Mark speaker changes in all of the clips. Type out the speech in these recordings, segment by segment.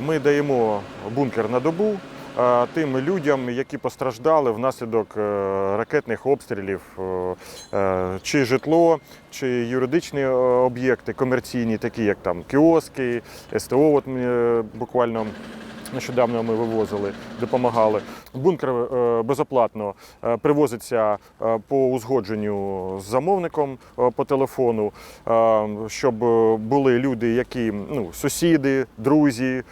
Speaker 1: Ми даємо бункер на добу е, тим людям, які постраждали внаслідок е, ракетних обстрілів, е, е, чи житло, чи юридичні е, об'єкти комерційні, такі як там кіоски, СТО. От е, буквально. Нещодавно ми вивозили, допомагали. Бункер е, безоплатно е, привозиться е, по узгодженню з замовником по телефону, щоб були люди, які ну, сусіди, друзі.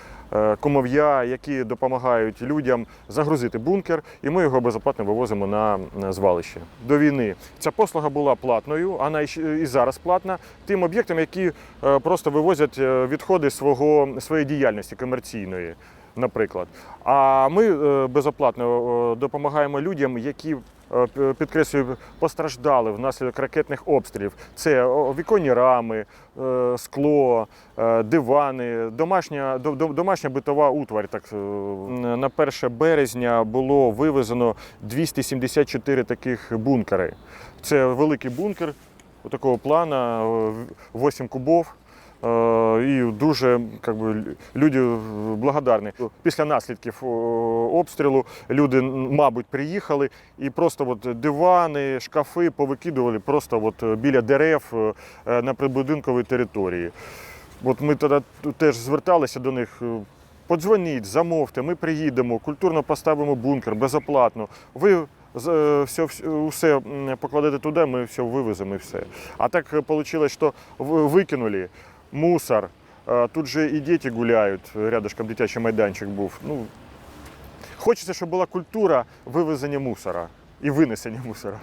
Speaker 1: Кумов'я, які допомагають людям загрузити бункер, і ми його безоплатно вивозимо на звалище. До війни ця послуга була платною, вона і зараз платна тим об'єктам, які просто вивозять відходи свого своєї діяльності комерційної наприклад. А ми е, безоплатно е, допомагаємо людям, які е, підкреслюю, постраждали внаслідок ракетних обстрілів. Це віконні рами, скло, дивани, домашня, до- до- домашня битова утварь. Так, на 1 березня було вивезено 274 таких бункери. Це великий бункер такого плана, 8 кубов. Е, І дуже как би, люди благодарні. Після наслідків обстрілу люди, мабуть, приїхали і просто от дивани, шкафи повикидували просто от біля дерев е, на прибудинковій території. От ми тоді теж зверталися до них. е, Подзвоніть, замовте, ми приїдемо, культурно поставимо бункер безоплатно. Ви е, все, вс- усе м, покладете туди, ми все вивеземо і все. А так вийшло, що викинули мусор. Тут же і діти гуляють, рядышком дитячий майданчик був. Ну, хочеться, щоб була культура вивезення мусора і винесення мусора.